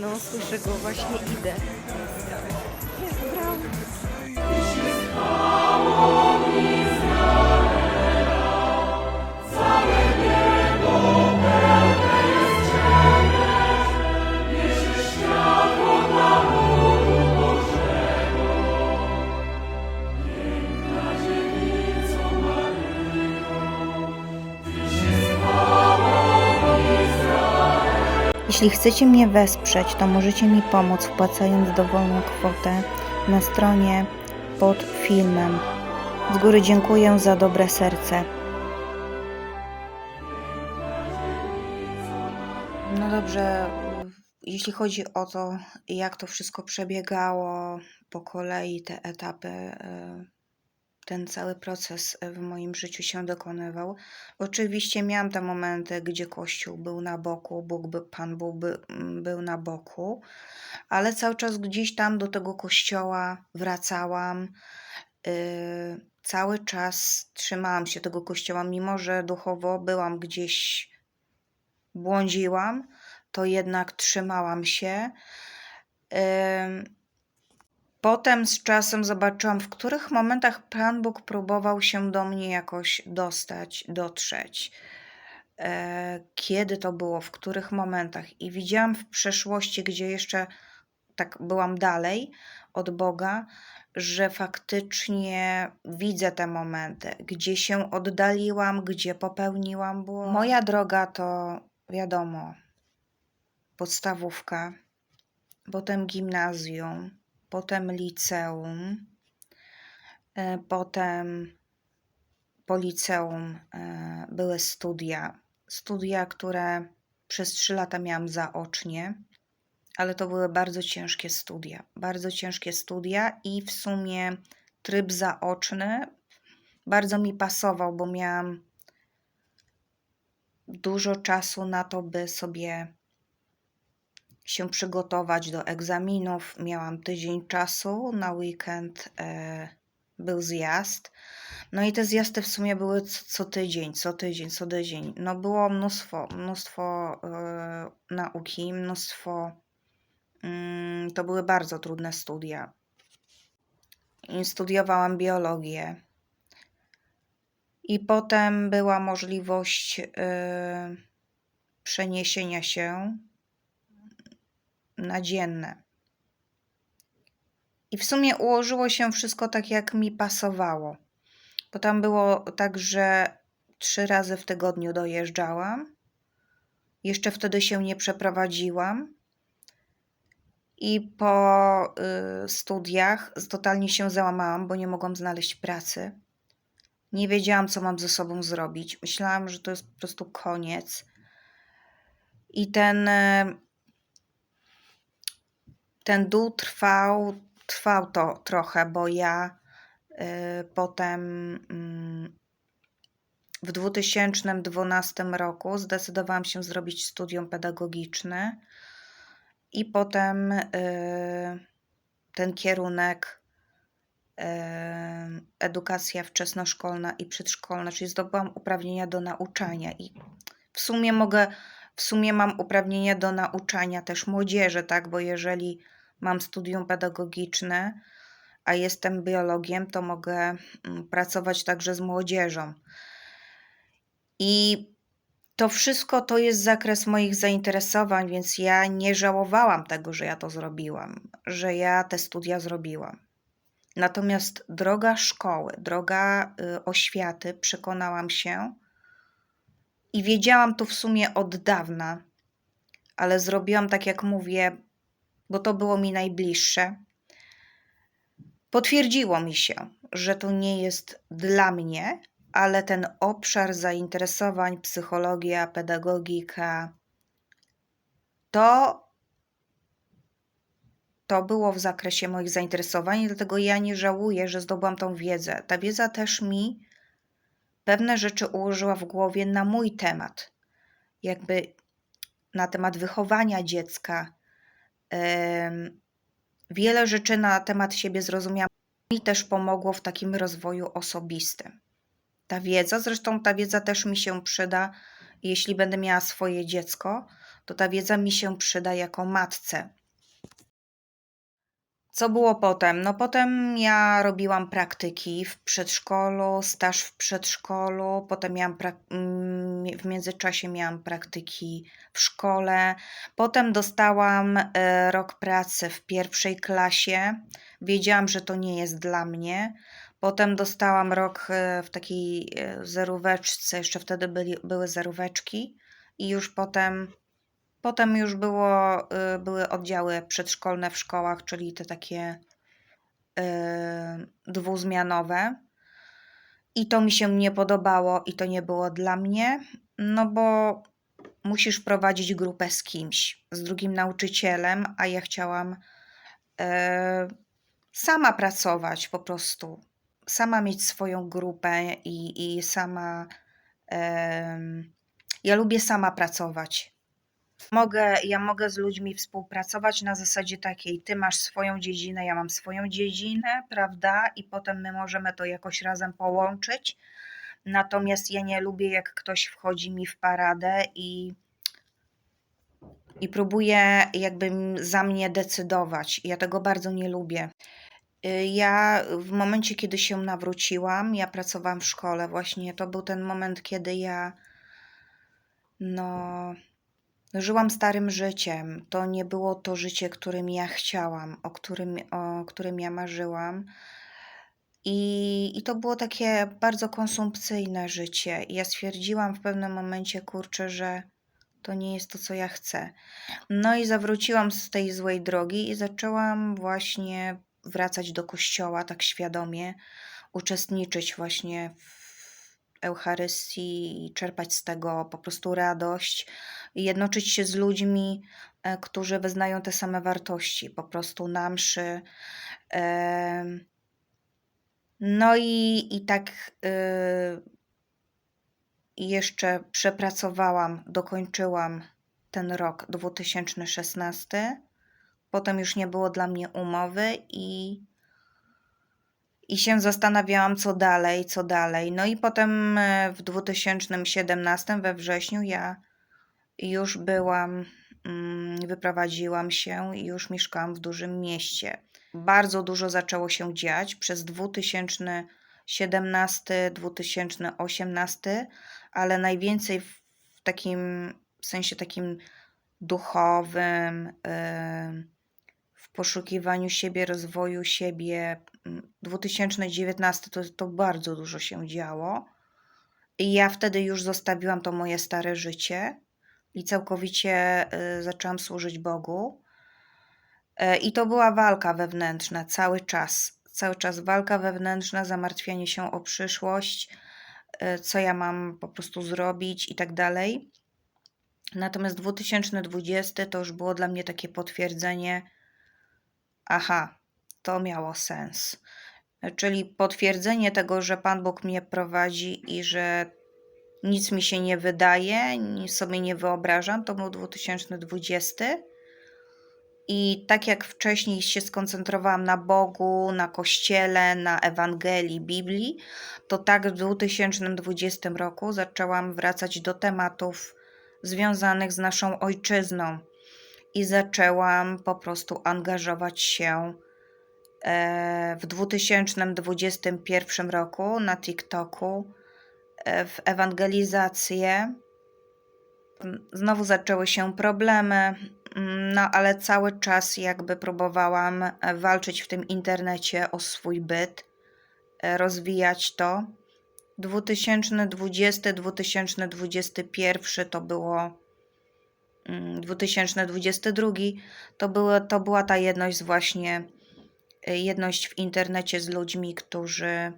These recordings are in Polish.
No, słyszę go, właśnie idę. Jest bram. Jeśli chcecie mnie wesprzeć, to możecie mi pomóc wpłacając dowolną kwotę na stronie pod filmem. Z góry dziękuję za dobre serce. No dobrze, jeśli chodzi o to, jak to wszystko przebiegało po kolei, te etapy, e, ten cały proces w moim życiu się dokonywał. Oczywiście miałam te momenty, gdzie Kościół był na boku, Bóg by, Pan Bóg by, mm, był na boku, ale cały czas gdzieś tam do tego Kościoła wracałam. Yy, cały czas trzymałam się tego Kościoła, mimo że duchowo byłam gdzieś, błądziłam, to jednak trzymałam się. Ym, Potem z czasem zobaczyłam, w których momentach Pan Bóg próbował się do mnie jakoś dostać, dotrzeć. E, Kiedy to było, w których momentach. I widziałam w przeszłości, gdzie jeszcze tak byłam dalej od Boga, że faktycznie widzę te momenty, gdzie się oddaliłam, gdzie popełniłam błąd. Moja droga to wiadomo, podstawówka, potem gimnazjum, potem liceum, e, potem po liceum e, były studia. Studia, które przez trzy lata miałam zaocznie, ale to były bardzo ciężkie studia. Bardzo ciężkie studia i w sumie tryb zaoczny bardzo mi pasował, bo miałam dużo czasu na to, by sobie się przygotować do egzaminów. Miałam tydzień czasu, na weekend e, był zjazd. No i te zjazdy w sumie były co, co tydzień, co tydzień, co tydzień. No było mnóstwo, mnóstwo e, nauki, mnóstwo. Mm, to były bardzo trudne studia. I studiowałam biologię. I potem była możliwość e, przeniesienia się na dzienne. I w sumie ułożyło się wszystko tak, jak mi pasowało. Bo tam było tak, że trzy razy w tygodniu dojeżdżałam. Jeszcze wtedy się nie przeprowadziłam. I po y, studiach totalnie się załamałam, bo nie mogłam znaleźć pracy. Nie wiedziałam, co mam ze sobą zrobić. Myślałam, że to jest po prostu koniec. I ten y, ten dół trwał, trwał to trochę, bo ja y, potem mm, w 2012 roku zdecydowałam się zrobić studium pedagogiczne i potem y, ten kierunek y, edukacja wczesnoszkolna i przedszkolna, czyli zdobyłam uprawnienia do nauczania i w sumie mogę, w sumie mam uprawnienia do nauczania też młodzieży, tak, bo jeżeli mam studium pedagogiczne, a jestem biologiem, to mogę mm, pracować także z młodzieżą. I to wszystko to jest zakres moich zainteresowań, więc ja nie żałowałam tego, że ja to zrobiłam, że ja te studia zrobiłam. Natomiast droga szkoły, droga y, oświaty, przekonałam się i wiedziałam to w sumie od dawna, ale zrobiłam tak, jak mówię, bo to było mi najbliższe. Potwierdziło mi się, że to nie jest dla mnie, ale ten obszar zainteresowań, psychologia, pedagogika, to, to było w zakresie moich zainteresowań, dlatego ja nie żałuję, że zdobyłam tą wiedzę. Ta wiedza też mi pewne rzeczy ułożyła w głowie na mój temat, jakby na temat wychowania dziecka. Wiele rzeczy na temat siebie zrozumiałam. Mi też pomogło w takim rozwoju osobistym. Ta wiedza, zresztą ta wiedza też mi się przyda, jeśli będę miała swoje dziecko, to ta wiedza mi się przyda jako matce. Co było potem? No potem ja robiłam praktyki w przedszkolu, staż w przedszkolu, potem miałam prak- mm, w międzyczasie miałam praktyki w szkole. Potem dostałam e, rok pracy w pierwszej klasie. Wiedziałam, że to nie jest dla mnie. Potem dostałam rok e, w takiej e, zeróweczce, jeszcze wtedy byli, były zeróweczki i już potem Potem już było, y, były oddziały przedszkolne w szkołach, czyli te takie y, dwuzmianowe. I to mi się nie podobało i to nie było dla mnie, no bo musisz prowadzić grupę z kimś, z drugim nauczycielem, a ja chciałam y, sama pracować po prostu, sama mieć swoją grupę i, i sama. ja lubię sama pracować. Mogę, ja mogę z ludźmi współpracować na zasadzie takiej, ty masz swoją dziedzinę, ja mam swoją dziedzinę, prawda? I potem my możemy to jakoś razem połączyć. Natomiast ja nie lubię, jak ktoś wchodzi mi w paradę i, i próbuje jakby za mnie decydować. Ja tego bardzo nie lubię. Y, Ja w momencie, kiedy się nawróciłam, ja pracowałam w szkole, właśnie to był ten moment, kiedy ja no Żyłam starym życiem. To nie było to życie, którym ja chciałam, o którym, o którym ja marzyłam. I, I to było takie bardzo konsumpcyjne życie. I ja stwierdziłam w pewnym momencie, kurczę, że to nie jest to, co ja chcę. No i zawróciłam z tej złej drogi i zaczęłam właśnie wracać do kościoła tak świadomie, uczestniczyć właśnie w Eucharystii i czerpać z tego po prostu radość i jednoczyć się z ludźmi, e, którzy wyznają te same wartości, po prostu na mszy. No i, i tak y, jeszcze przepracowałam, dokończyłam ten rok 2016. Potem już nie było dla mnie umowy i, i się zastanawiałam, co dalej, co dalej. No i potem e, w 2017 we wrześniu ja już byłam, mm, wyprowadziłam się i już mieszkałam w dużym mieście. Bardzo dużo zaczęło się dziać przez 2017-2018, ale najwięcej w takim w sensie takim duchowym, w poszukiwaniu siebie, rozwoju siebie. Mm, 2019 to, to bardzo dużo się działo. I ja wtedy już zostawiłam to moje stare życie i całkowicie y, zaczęłam służyć Bogu. E, I to była walka wewnętrzna cały czas. Cały czas walka wewnętrzna, zamartwianie się o przyszłość, e, co ja mam po prostu zrobić i tak dalej. Natomiast 2020 to już było dla mnie takie potwierdzenie, aha, to miało sens. Czyli potwierdzenie tego, że Pan Bóg mnie prowadzi i że nic mi się nie wydaje, nic sobie nie wyobrażam. To był 2020. I tak jak wcześniej się skoncentrowałam na Bogu, na Kościele, na Ewangelii, Biblii, to tak w 2020 roku zaczęłam wracać do tematów związanych z naszą ojczyzną i zaczęłam po prostu angażować się e, w 2021 roku na TikToku e, w ewangelizację. Znowu zaczęły się problemy, mm, no ale cały czas jakby próbowałam e, walczyć w tym internecie o swój byt, rozwijać to. 2020-2021 to było 2022 to, było, to była ta jedność właśnie e, jedność w internecie z ludźmi, którzy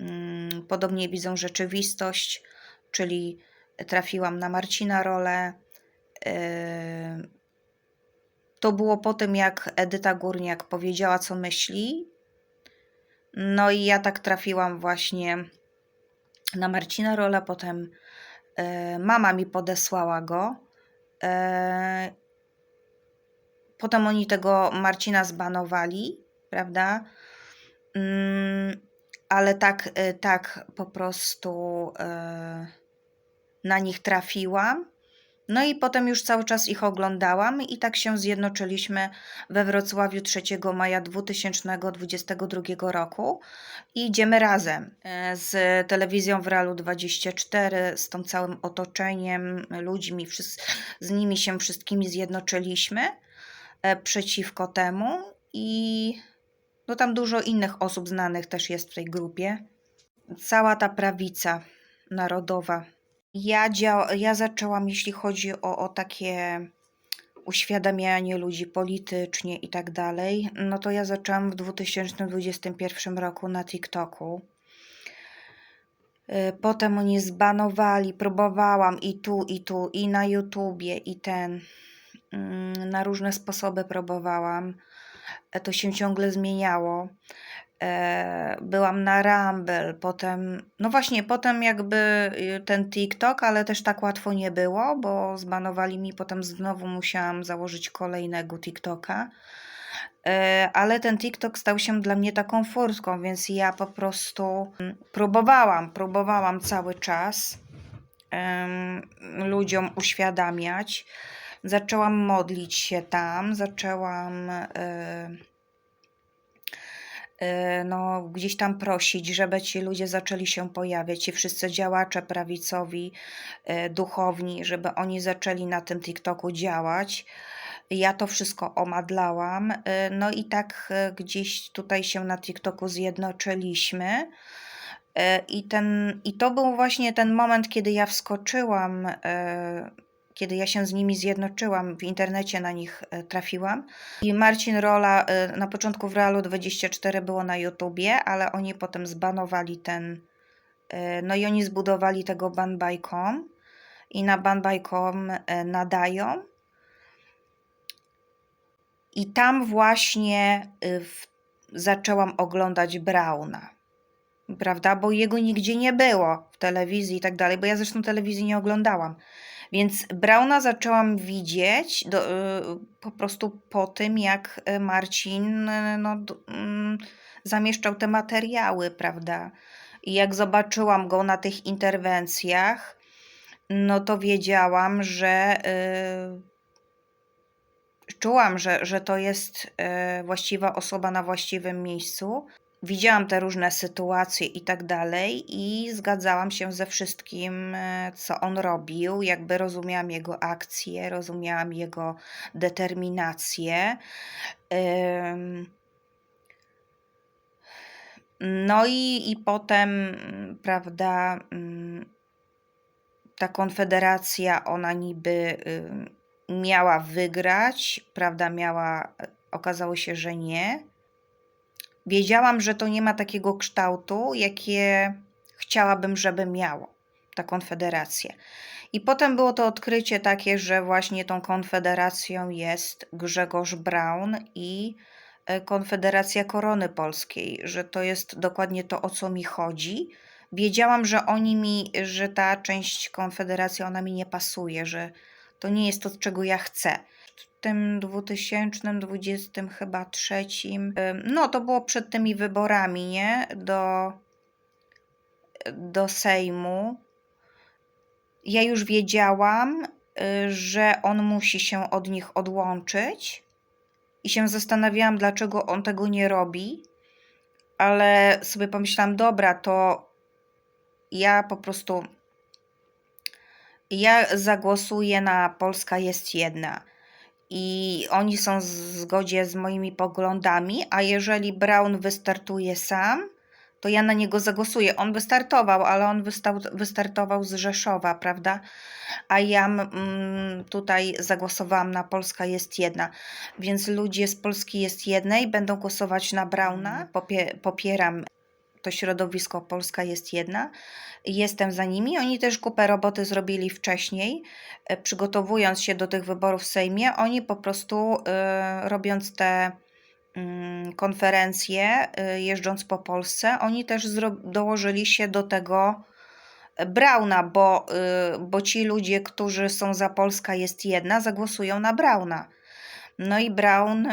mm, podobnie widzą rzeczywistość, czyli trafiłam na Marcina rolę. e, To było po tym, jak Edyta Górniak powiedziała, co myśli. No i ja tak trafiłam właśnie na Marcina rolę. Potem e, mama mi podesłała go. E, Potem oni tego Marcina zbanowali, prawda? Mm, Ale tak, e, tak po prostu e, na nich trafiłam. No i potem już cały czas ich oglądałam i tak się zjednoczyliśmy we Wrocławiu 3 maja 2022 roku i idziemy razem e, z telewizją w Realu 24, z tą całym otoczeniem, ludźmi, z nimi się wszystkimi zjednoczyliśmy e, przeciwko temu i no tam dużo innych osób znanych też jest w tej grupie. Cała ta prawica narodowa. Ja, dzia- ja zaczęłam, jeśli chodzi o, o takie uświadamianie ludzi politycznie i tak dalej, no to ja zaczęłam w 2021 roku na TikToku. Y, Potem oni zbanowali, próbowałam i tu, i tu, i na YouTubie, i ten. mm, Na różne sposoby próbowałam. E, To się ciągle zmieniało. E, Byłam na Rumble, potem, no właśnie, potem jakby y, ten TikTok, ale też tak łatwo nie było, bo zbanowali mi, potem znowu musiałam założyć kolejnego TikToka. E, Ale ten TikTok stał się dla mnie taką furtką, więc ja po prostu mm, próbowałam, próbowałam cały czas ludziom uświadamiać. Zaczęłam modlić się tam, zaczęłam e, no, gdzieś tam prosić, żeby ci ludzie zaczęli się pojawiać, ci wszyscy działacze prawicowi, e, duchowni, żeby oni zaczęli na tym TikToku działać. Ja to wszystko omadlałam, y, no i tak gdzieś tutaj się na TikToku zjednoczyliśmy. I, ten, I to był właśnie ten moment, kiedy ja wskoczyłam, kiedy ja się z nimi zjednoczyłam, w internecie na nich y, trafiłam. I Marcin Rola y, na początku w Realu 24 było na YouTubie, ale oni potem zbanowali ten, y, no i oni zbudowali tego banbaj.com i na banbaj.com y, nadają. I tam właśnie w, zaczęłam oglądać Brauna, prawda? Bo jego nigdzie nie było w telewizji i tak dalej, bo ja zresztą telewizji nie oglądałam. Więc Brauna zaczęłam widzieć do, y, po prostu po tym, jak y, Marcin y, no, mm, zamieszczał te materiały, prawda? I jak zobaczyłam go na tych interwencjach, no to wiedziałam, że czułam, że, że to jest właściwa osoba na właściwym miejscu. Widziałam te różne sytuacje i tak dalej, i zgadzałam się ze wszystkim, e, co on robił. Jakby rozumiałam jego akcje, rozumiałam jego determinację. No i, i potem, prawda, mm, ta konfederacja, ona niby miała wygrać, prawda, miała, okazało się, że nie. Wiedziałam, że to nie ma takiego kształtu, jakie chciałabym, żeby miało ta konfederacja. I potem było to odkrycie takie, że właśnie tą konfederacją jest Grzegorz Braun i e, Konfederacja Korony Polskiej, że to jest dokładnie to, o co mi chodzi. Wiedziałam, że oni mi, że ta część konfederacji, ona mi nie pasuje, że to nie jest to, czego ja chcę. Tym 2020 chyba trzecim, no to było przed tymi wyborami, nie? Do, do Sejmu. Ja już wiedziałam, y, że on musi się od nich odłączyć i się zastanawiałam, dlaczego on tego nie robi, ale sobie pomyślałam, dobra, to ja po prostu ja zagłosuję na Polska jest jedna i oni są w zgodzie z moimi poglądami, a jeżeli Brown wystartuje sam, to ja na niego zagłosuję. On wystartował, ale on wystartował z Rzeszowa, prawda? A ja mm, tutaj zagłosowałam na Polska jest jedna. Więc ludzie z Polski jest jednej będą głosować na Brauna. Popie, popieram to środowisko Polska jest jedna. Jestem za nimi. Oni też kupę roboty zrobili wcześniej, e, przygotowując się do tych wyborów w Sejmie. Oni po prostu e, robiąc te mm, konferencje, e, jeżdżąc po Polsce, oni też dołożyli się do tego Brauna, bo, bo ci ludzie, którzy są za Polska jest jedna, zagłosują na Brauna. No i Braun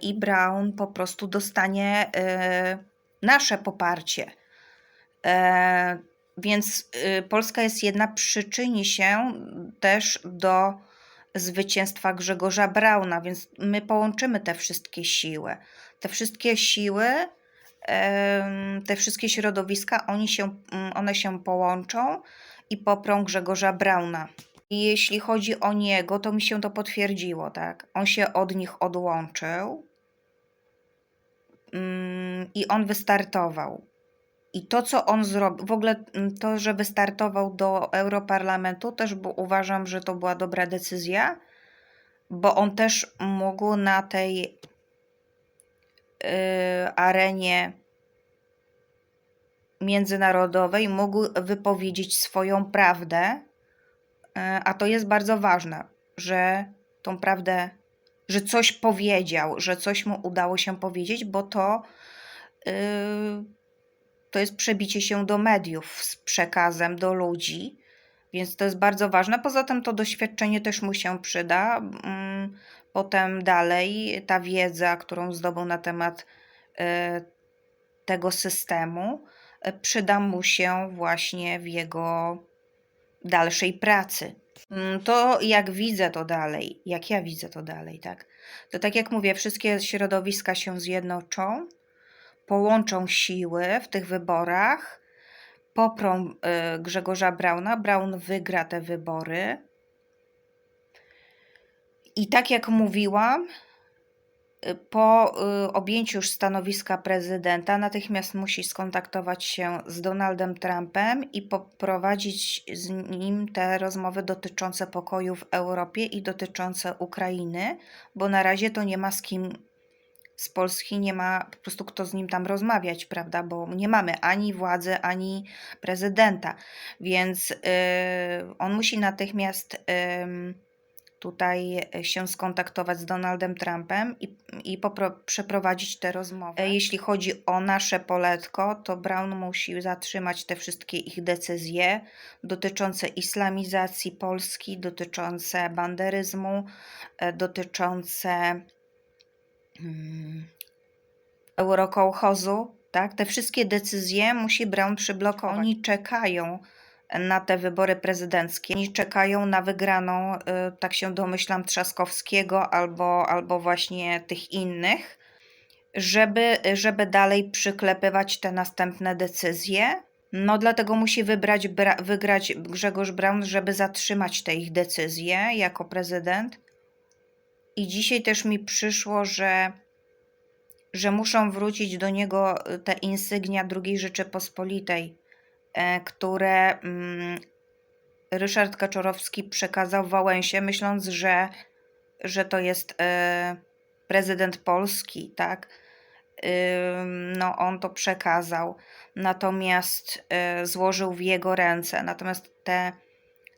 i Brown po prostu dostanie y, nasze poparcie. E, więc Polska jest jedna, przyczyni się też do zwycięstwa Grzegorza Brauna, więc my połączymy te wszystkie siły. Te wszystkie siły, te wszystkie środowiska, oni się, one się połączą i poprą Grzegorza Brauna. I jeśli chodzi o niego, to mi się to potwierdziło, tak? On się od nich odłączył mm, i on wystartował. I to, co on zrobił, w ogóle mm, to, że wystartował do Europarlamentu, też bo uważam, że to była dobra decyzja, bo on też mógł na tej yy, arenie międzynarodowej mógł wypowiedzieć swoją prawdę, a to jest bardzo ważne, że tą prawdę, że coś powiedział, że coś mu udało się powiedzieć, bo to yy, to jest przebicie się do mediów z przekazem do ludzi, więc to jest bardzo ważne. Poza tym to doświadczenie też mu się przyda. Mm, Potem dalej ta wiedza, którą zdobył na temat e, tego systemu, e, przyda mu się właśnie w jego dalszej pracy. Mm, To jak widzę to dalej, jak ja widzę to dalej, tak? To tak jak mówię, wszystkie środowiska się zjednoczą, połączą siły w tych wyborach, poprą y, Grzegorza Brauna. Braun wygra te wybory. I tak jak mówiłam, po y, objęciu już stanowiska prezydenta, natychmiast musi skontaktować się z Donaldem Trumpem i poprowadzić z nim te rozmowy dotyczące pokoju w Europie i dotyczące Ukrainy, bo na razie to nie ma z kim z Polski nie ma po prostu kto z nim tam rozmawiać, prawda? Bo nie mamy ani władzy, ani prezydenta, więc y, on musi natychmiast ym, tutaj się skontaktować z Donaldem Trumpem i, i popro, przeprowadzić te rozmowy. E, Jeśli chodzi o nasze poletko, to Brown musi zatrzymać te wszystkie ich decyzje dotyczące islamizacji Polski, dotyczące banderyzmu, e, dotyczące mm, eurokołchozu, tak? Te wszystkie decyzje musi Brown przyblokować. Oni czekają na te wybory prezydenckie. Oni czekają na wygraną, y, tak się domyślam, Trzaskowskiego albo, albo właśnie tych innych, żeby, żeby dalej przyklepywać te następne decyzje. No dlatego musi wybrać, bra, wygrać Grzegorz Braun, żeby zatrzymać te ich decyzje jako prezydent. I dzisiaj też mi przyszło, że, że muszą wrócić do niego y, te insygnia II Rzeczypospolitej, które mm, Ryszard Kaczorowski przekazał Wałęsie, myśląc, że, że to jest e, prezydent Polski, tak? No, on to przekazał, natomiast e, złożył w jego ręce. Natomiast te,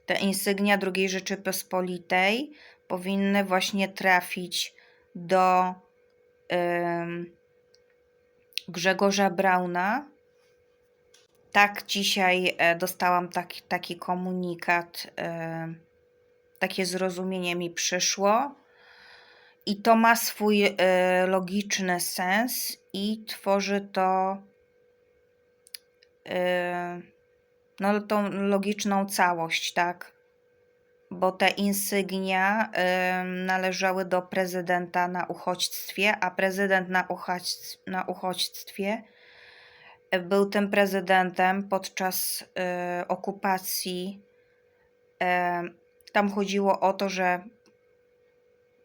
te insygnia II Rzeczypospolitej powinny właśnie trafić do Grzegorza Brauna. Tak, dzisiaj e, dostałam taki, taki komunikat, e, takie zrozumienie mi przyszło. I to ma swój e, logiczny sens i tworzy to no, tą logiczną całość, tak? Bo te insygnia należały do prezydenta na uchodźstwie, a prezydent na, uchodź, na uchodźstwie był tym prezydentem podczas e, okupacji. E, tam chodziło o to, że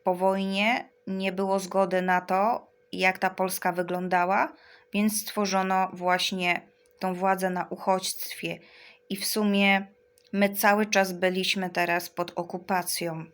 po wojnie nie było zgody na to, jak ta Polska wyglądała, więc stworzono właśnie tą władzę na uchodźstwie. I w sumie my cały czas byliśmy teraz pod okupacją.